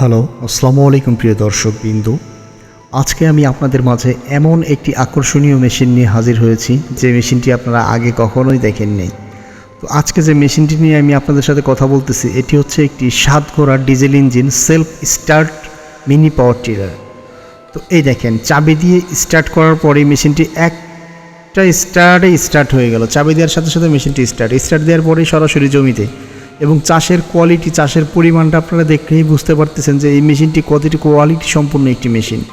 Hello, আসসালামু আলাইকুম প্রিয় দর্শক বিন্দু আজকে আমি আপনাদের মাঝে এমন একটি আকর্ষণীয় মেশিন নিয়ে হাজির হয়েছি, যে মেশিনটি আপনারা আগে কখনোই দেখেননি। তো আজকে যে মেশিনটি নিয়ে আমি আপনাদের সাথে কথা বলতেছি, এটি হচ্ছে একটি সাত ঘোড়ার diesel engine self start mini power tiller. তো এই দেখেন, চাবি দিয়ে স্টার্ট করার পরে মেশিনটি একটা স্টার্টে স্টার্ট হয়ে গেল। চাবি দেওয়ার সাথে সাথে মেশিনটি স্টার্ট স্টার্ট দেওয়ার পরেই সরাসরি জমিতে এবং চাষের কোয়ালিটি চাষের পরিমাণটা আপনারা দেখলেই বুঝতে পারতেছেন যে এই মেশিনটি কতটি কোয়ালিটি সম্পূর্ণ একটি মেশিন।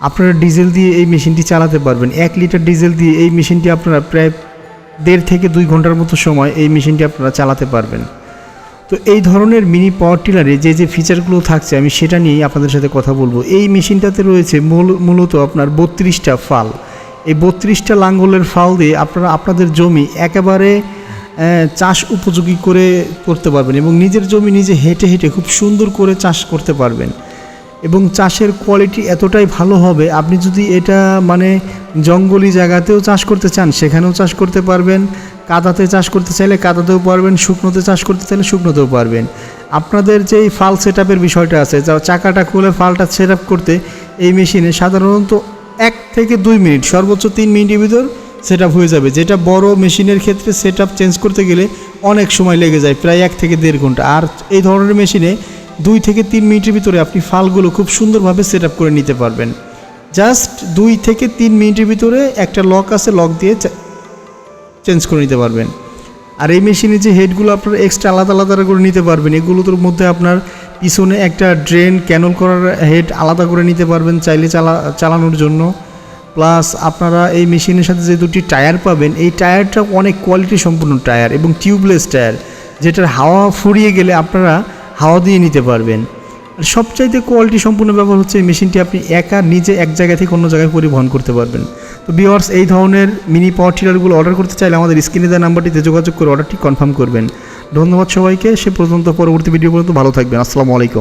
আপনারা ডিজেল দিয়ে এই মেশিনটি চালাতে পারবেন। এক লিটার ডিজেল দিয়ে এই মেশিনটি আপনারা প্রায় দেড় থেকে দুই ঘণ্টার মতো সময় এই মেশিনটি আপনারা চালাতে পারবেন। তো এই ধরনের মিনি পাওয়ার টিলারে যে যে ফিচারগুলো থাকছে, আমি সেটা নিয়েই আপনাদের সাথে কথা বলব। এই মেশিনটাতে রয়েছে মূল- মূলত আপনার বত্রিশটা ফাল। এই বত্রিশটা লাঙ্গলের ফাল দিয়ে আপনারা, আপনাদের জমি একেবারে চাষ উপযোগী করে করতে পারবেন এবং নিজের জমি নিজে হেঁটে হেঁটে খুব সুন্দর করে চাষ করতে পারবেন। এবং চাষের কোয়ালিটি এতটাই ভালো হবে, আপনি যদি এটা মানে জঙ্গলি জায়গাতেও চাষ করতে চান, সেখানেও চাষ করতে পারবেন। কাদাতে চাষ করতে চাইলে কাদাতেও পারবেন, শুকনোতে চাষ করতে চাইলে শুকনোতেও পারবেন। আপনাদের যে ফাল সেট বিষয়টা আছে, যা চাকাটা খুলে ফালটা সেট করতে এই মেশিনে সাধারণত এক থেকে দুই মিনিট, সর্বোচ্চ তিন মিনিটের ভিতর সেট হয়ে যাবে। যেটা বড় মেশিনের ক্ষেত্রে সেট চেঞ্জ করতে গেলে অনেক সময় লেগে যায়, প্রায় এক থেকে দেড় ঘণ্টা। আর এই ধরনের মেশিনে দুই থেকে তিন মিনিটের ভিতরে আপনি ফালগুলো খুব সুন্দরভাবে সেট করে নিতে পারবেন। জাস্ট দুই থেকে তিন মিনিটের ভিতরে একটা লক আছে লক দিয়ে চেঞ্জ করে নিতে পারবেন। আর এই মেশিনে যে হেডগুলো আপনারা এক্সট্রা আলাদা আলাদা করে নিতে পারবেন, এগুলোর মধ্যে আপনার পিছনে একটা ড্রেন ক্যানল করার হেড আলাদা করে নিতে পারবেন চাইলে চালা চালানোর জন্য। প্লাস আপনারা এই মেশিনের সাথে যে দুটি টায়ার পাবেন, এই টায়ারটা অনেক কোয়ালিটি সম্পূর্ণ টায়ার এবং টিউবলেস টায়ার, যেটার হাওয়া ফুরিয়ে গেলে আপনারা হাওয়া দিয়ে নিতে পারবেন। আর সবচাইতে কোয়ালিটি সম্পূর্ণ ব্যবহার হচ্ছে এই মেশিনটি আপনি একা নিজে এক জায়গা থেকে অন্য জায়গায় পরিবহন করতে পারবেন। তো বিওয়ার্স এই ধরনের মিনি পাওয়ার টিলারগুলো অর্ডার করতে চাইলে আমাদের স্ক্রিনে দেওয়া নাম্বারটিতে যোগাযোগ করে অর্ডারটি কনফার্ম করবেন। ধন্যবাদ সবাইকে, সে পর্যন্ত পরবর্তী ভিডিও পর্যন্ত ভালো থাকবেন। আসসালামু আলাইকুম।